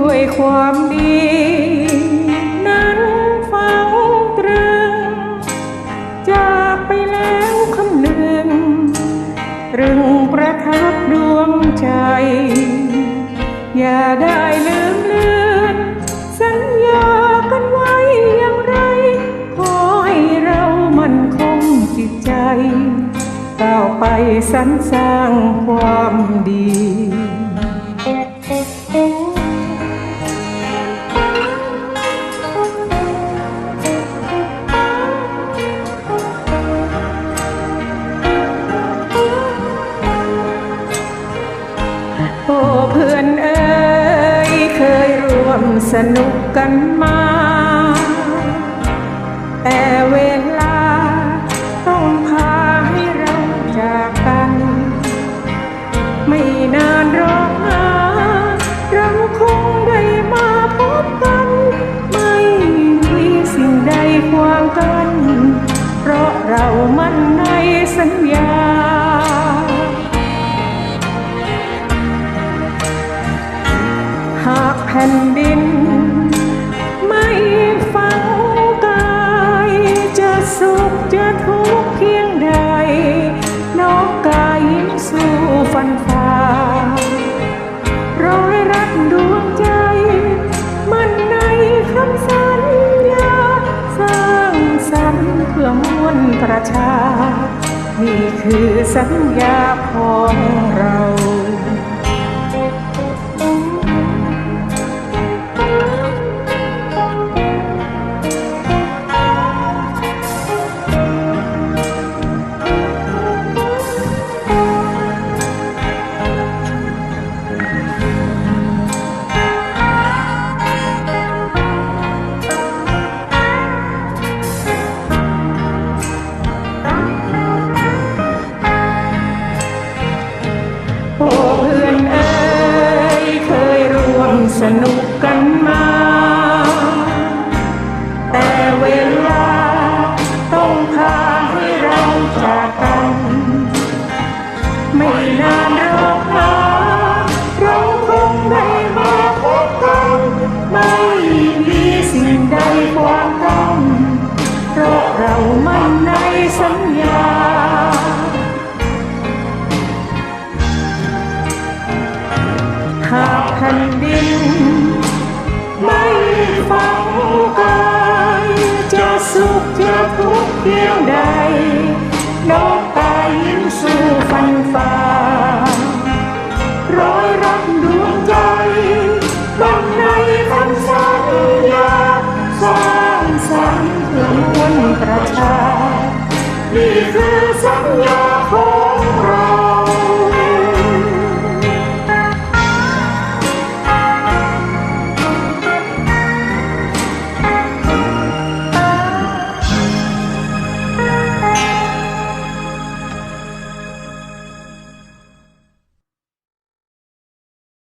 ด้วยความดี นั้นฝังตรึง จากไปแล้วคำหนึ่งตรึงประทับดวงใจ อย่าได้ลืมเลือนสัญญากันไว้อย่างไร ขอให้เรามั่นคงจิตใจก้าวไปสรรสร้างความดี สนุกกันมา แต่เวลาต้องพาให้เราจากกัน ไม่นานหรอกนะเราคงได้มาพบกัน ไม่มีสิ่งใดขวางกัน เพราะเรามั่นในสัญญาหากแผ่นดิ ชานี่คือสัญญาของเรา สนุกกันมา แต่เวลาต้องพาให้เราจากกัน ไม่นานหรอกนะเราคงได้มาพบกัน ไม่มีสิ่งใดขวางกันเพราะเรามั่นในสัญญา ฟังกายจะสุขจะทุกข์เพียงใดน้องตายยิ้มสู้ฟันฝ่าร้อยรักดวงใจบังในคำสัญญาสร้างสรรค์เพื่อมวลประชานี่คือสัญญาของ